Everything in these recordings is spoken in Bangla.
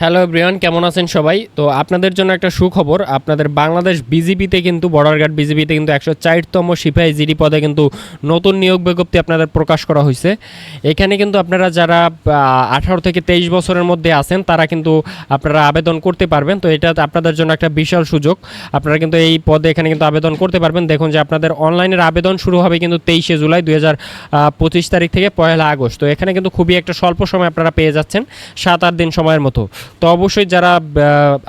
হ্যালো এভরিওয়ান, কেমন আছেন সবাই? তো আপনাদের জন্য একটা সুখবর, আপনাদের বাংলাদেশ বিজিবিতে কিন্তু বর্ডার গার্ড বিজিবিতে কিন্তু একশো চারতম সিপাহী জিডি পদে কিন্তু নতুন নিয়োগ বিজ্ঞপ্তি আপনাদের প্রকাশ করা হয়েছে। এখানে কিন্তু আপনারা যারা আঠারো থেকে তেইশ বছরের মধ্যে আছেন, তারা কিন্তু আপনারা আবেদন করতে পারবেন। তো এটা আপনাদের জন্য একটা বিশাল সুযোগ। আপনারা কিন্তু এই পদে এখানে কিন্তু আবেদন করতে পারবেন। দেখুন যে আপনাদের অনলাইনের আবেদন শুরু হবে কিন্তু তেইশে জুলাই দুই হাজার পঁচিশ তারিখ থেকে পয়লা আগস্ট। তো এখানে কিন্তু খুবই একটা স্বল্প সময় আপনারা পেয়ে যাচ্ছেন, সাত আট দিন সময়ের মতো। তো অবশ্যই যারা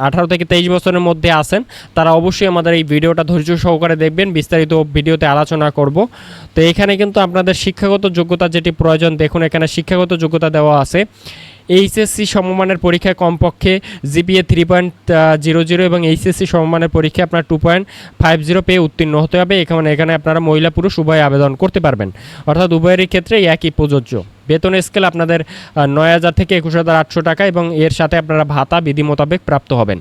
আঠারো থেকে তেইশ বছরের মধ্যে আছেন, তারা অবশ্যই আমাদের এই ভিডিওটা ধৈর্য সহকারে দেখবেন, বিস্তারিত ভিডিওতে আলোচনা করব। তো এখানে কিন্তু আপনাদের শিক্ষাগত যোগ্যতা যেটি প্রয়োজন, দেখুন এখানে শিক্ষাগত যোগ্যতা দেওয়া আছে। এইচএসসি সমমানের পরীক্ষায় কমপক্ষে GPA three point zero zero এবং এইচএসসি সমমানের পরীক্ষায় আপনার টু পয়েন্ট ফাইভ জিরো পেয়ে উত্তীর্ণ হতে হবে। এখানে এখানে আপনারা মহিলা পুরুষ উভয় আবেদন করতে পারবেন। অর্থাৎ উভয়েরই ক্ষেত্রে একই প্রযোজ্য। বেতন স্কেল আপনাদের নয় হাজার থেকে একুশ হাজার আটশো টাকা এবং এর সাথে আপনারা ভাতা বিধি মোতাবেক প্রাপ্ত হবেন।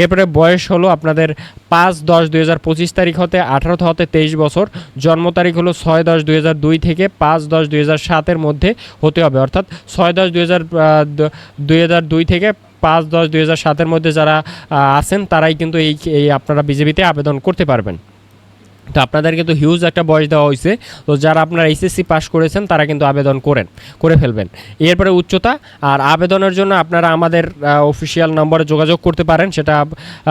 এরপরে বয়স হলো আপনাদের পাঁচ দশ দুই হাজার পঁচিশ তারিখ হতে আঠারো হতে তেইশ বছর। জন্ম তারিখ হলো ছয় দশ দুই হাজার দুই থেকে পাঁচ দশ দুই হাজার সাতের মধ্যে হতে হবে। অর্থাৎ ছয় দশ দুই হাজার দুই হাজার দুই থেকে পাঁচ দশ দুই হাজার সাতের মধ্যে যারা আছেন তারাই কিন্তু এই আপনারা বিজেপিতে আবেদন করতে পারবেন। তো আপনাদের কিন্তু হিউজ একটা বয়স দেওয়া হয়েছে। তো যারা আপনারা এইচএসসি পাস করেছেন, তারা কিন্তু আবেদন করেন, করে ফেলবেন। এরপরে উচ্চতা, আর আবেদনের জন্য আপনারা আমাদের অফিসিয়াল নম্বরে যোগাযোগ করতে পারেন। সেটা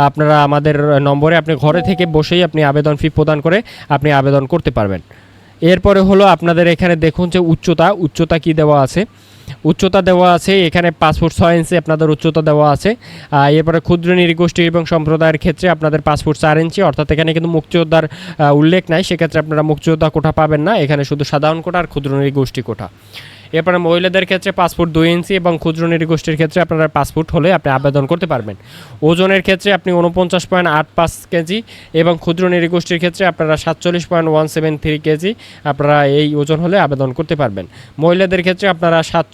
আপনারা আমাদের নম্বরে আপনি ঘরে থেকে বসেই আপনি আবেদন ফি প্রদান করে আপনি আবেদন করতে পারবেন। এরপরে হলো আপনাদের এখানে দেখুন যে উচ্চতা উচ্চতা কি দেওয়া আছে? উচ্চতা দেওয়া আছে, এখানে পাসপোর্ট ছয় ইঞ্চি আপনাদের উচ্চতা দেওয়া আছে। এরপরে ক্ষুদ্র নৃগোষ্ঠী এবং সম্প্রদায়ের ক্ষেত্রে আপনাদের পাসপোর্ট চার ইঞ্চি অর্থাৎ এখানে কিন্তু মুক্তিযোদ্ধার উল্লেখ নাই, সেক্ষেত্রে আপনারা মুক্তিযোদ্ধা কোঠা পাবেন না, এখানে শুধু সাধারণ কোটা আর ক্ষুদ্র নৃগোষ্ঠী কোঠা। এরপরে মহিলাদের ক্ষেত্রে পাসপোর্ট দুই ইঞ্চি এবং ক্ষুদ্র নৃগোষ্ঠীর ক্ষেত্রে আপনারা পাসপোর্ট হলে আপনি আবেদন করতে পারবেন। ওজনের ক্ষেত্রে আপনি উনপঞ্চাশ পয়েন্ট আট পাঁচ কেজি এবং ক্ষুদ্র নৃগোষ্ঠীর ক্ষেত্রে আপনারা সাতচল্লিশ point one seven three kg আপনারা এই ওজন হলে আবেদন করতে পারবেন। মহিলাদের ক্ষেত্রে আপনারা সাত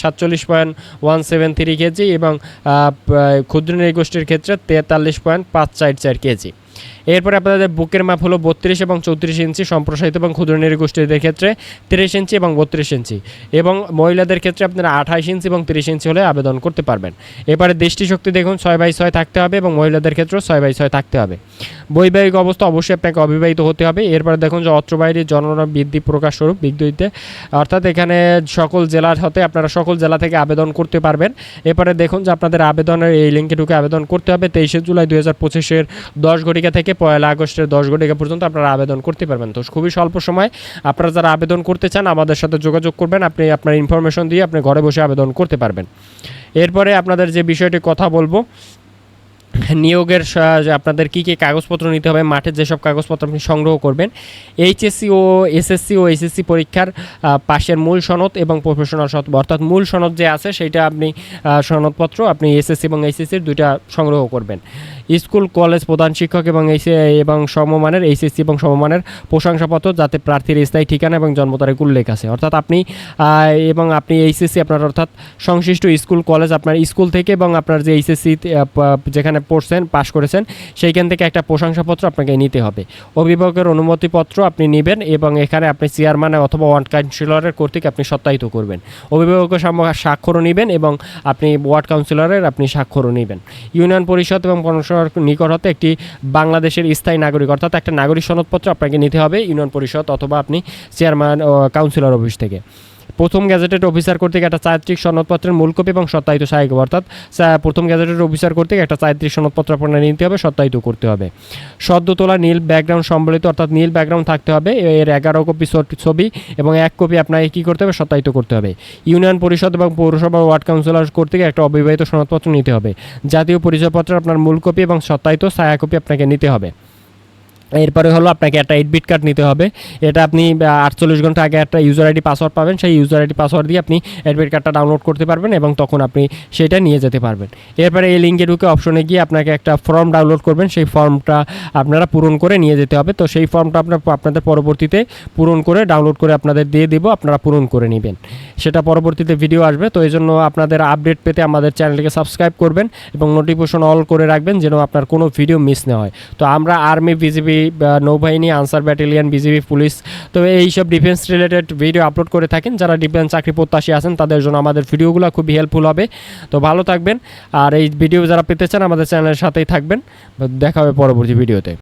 সাতচল্লিশ point one seven three kg এবং ক্ষুদ্র নৃগোষ্ঠীর ক্ষেত্রে তেতাল্লিশ পয়েন্ট পাঁচ চার চার কেজি। এরপরে আপনাদের বুকের মাপ হলো বত্রিশ এবং চৌত্রিশ ইঞ্চি, সম্প্রসারিত এবং ক্ষুদ্র গোষ্ঠীদের ক্ষেত্রে তিরিশ ইঞ্চি এবং বত্রিশ ইঞ্চি। এবং মহিলাদের ক্ষেত্রে আপনারা আঠাইশ ইঞ্চি এবং তিরিশ ইঞ্চি হলে আবেদন করতে পারবেন। এবারে দৃষ্টিশক্তি দেখুন, ছয় বাই ছয় থাকতে হবে এবং মহিলাদের ক্ষেত্রেও ছয় বাই ছয় থাকতে হবে। বৈবাহিক অবস্থা অবশ্যই আপনাকে অবিবাহিত হতে হবে। এরপরে দেখুন যে অত্র বাইরে জননা বৃদ্ধি প্রকাশ স্বরূপ বিদ্যুতে অর্থাৎ এখানে সকল জেলার হতে আপনারা সকল জেলা থেকে আবেদন করতে পারবেন। এরপরে দেখুন যে আপনাদের আবেদনের এই লিঙ্কে ঢুকে আবেদন করতে হবে। তেইশে জুলাই দুই হাজার পঁচিশের দশ ঘটিকা থেকে পয়লা আগস্টের দশ ঘটিকা পর্যন্ত আপনারা আবেদন করতে পারবেন। তো খুবই স্বল্প সময় আপনারা যারা আবেদন করতে চান আমাদের সাথে যোগাযোগ করবেন। আপনি আপনার ইনফরমেশন দিয়ে আপনি ঘরে বসে আবেদন করতে পারবেন। এরপরে আপনাদের যে বিষয়টি কথা বলব নিয়োগের আপনাদের কী কী কাগজপত্র নিতে হবে, মাঠের যেসব কাগজপত্র আপনি সংগ্রহ করবেন এইচএসসি ও এসএসসি ও এসএসসি পরীক্ষার পাশের মূল সনদ এবং প্রফেশনাল সনদ, অর্থাৎ মূল সনদ যে আছে সেইটা আপনি সনদপত্র আপনি এসএসসি এবং এইচএসসির দুইটা সংগ্রহ করবেন। স্কুল, কলেজ প্রধান শিক্ষক এবং এবং সমমানের, এইচএসসি এবং সমমানের প্রশংসাপত্র যাতে প্রার্থীর স্থায়ী ঠিকানা এবং জন্ম তারিখ উল্লেখ আছে। অর্থাৎ আপনি এবং আপনি এইচএসসি আপনার অর্থাৎ সংশ্লিষ্ট স্কুল, কলেজ আপনার স্কুল থেকে এবং আপনার যে এইচএসসি যেখানে পড়ছেন, পাশ করেছেন, সেইখান থেকে একটা প্রশংসাপত্র আপনাকে নিতে হবে। অভিভাবকের অনুমতিপত্র আপনি নেবেন এবং এখানে আপনি চেয়ারম্যান অথবা ওয়ার্ড কাউন্সিলরের কর্তৃক আপনি সত্যায়িত করবেন। অভিভাবকের স্বাক্ষরও নেবেন এবং আপনি ওয়ার্ড কাউন্সিলরের আপনি স্বাক্ষরও নেবেন। ইউনিয়ন পরিষদ এবং পৌরসভার নিকট হতে একটি বাংলাদেশের স্থায়ী নাগরিক, অর্থাৎ একটা নাগরিক সনদপত্র আপনাকে নিতে হবে ইউনিয়ন পরিষদ অথবা আপনি চেয়ারম্যান কাউন্সিলর অফিস থেকে। প্রথম গ্যাজেটেড অফিসার কর্তৃক একটা চারিত্রিক সনদপত্রের মূল কপি এবং সত্যায়িত সহায়ক অর্থাৎ প্রথম গ্যাজেটেড অফিসার কর্তৃক একটা চারিত্রিক সনদপত্র আপনার নিতে হবে, সত্যায়িত করতে হবে। সদ্য তোলা নীল ব্যাকগ্রাউন্ড সম্বলিত, অর্থাৎ নীল ব্যাকগ্রাউন্ড থাকতে হবে এর এগারো কপি ছবি এবং এক কপি আপনাকে কী করতে হবে? সত্যায়িত করতে হবে। ইউনিয়ন পরিষদ এবং পৌরসভা ওয়ার্ড কাউন্সিলর কর্তৃক একটা অবিবাহিত সনদপত্র নিতে হবে। জাতীয় পরিচয়পত্র আপনার মূল কপি এবং সত্যায়িত ছায়া কপি আপনাকে নিতে হবে। এরপরে হলো আপনাকে একটা এডবিট কার্ড নিতে হবে। এটা আপনি আটচল্লিশ ঘণ্টা আগে একটা ইউজার আইডি পাসওয়ার্ড পাবেন। সেই ইউজার আইডি পাসওয়ার্ড দিয়ে আপনি এডবিট কার্ডটা ডাউনলোড করতে পারবেন এবং তখন আপনি সেটা নিয়ে যেতে পারবেন। এরপরে এই লিঙ্কে ঢুকে অপশনে গিয়ে আপনাকে একটা ফর্ম ডাউনলোড করবেন। সেই ফর্মটা আপনারা পূরণ করে নিয়ে যেতে হবে। তো সেই ফর্মটা আপনার, আপনাদের পরবর্তীতে পূরণ করে ডাউনলোড করে আপনাদের দিয়ে দেব। আপনারা পূরণ করে নেবেন। সেটা পরবর্তীতে ভিডিও আসবে। তো এই জন্য আপনাদের আপডেট পেতে আমাদের চ্যানেলকে সাবস্ক্রাইব করবেন এবং নোটিফিকেশন অল করে রাখবেন যেন আপনার কোনো ভিডিও মিস না হয়। তো আমরা আর্মি বিজিবি নৌবাহিনী, আনসার ব্যাটালিয়ান, বিজিবি, পুলিশ, তো এইসব ডিফেন্স রিলেটেড ভিডিও আপলোড করে থাকেন। যারা ডিফেন্স চাকরি প্রত্যাশী আছেন, তাদের জন্য আমাদের ভিডিওগুলো খুবই হেল্পফুল হবে। তো ভালো থাকবেন। আর এই ভিডিও যারা পেতে চান, আমাদের চ্যানেলের সাথেই থাকবেন। দেখা হবে পরবর্তী ভিডিওতে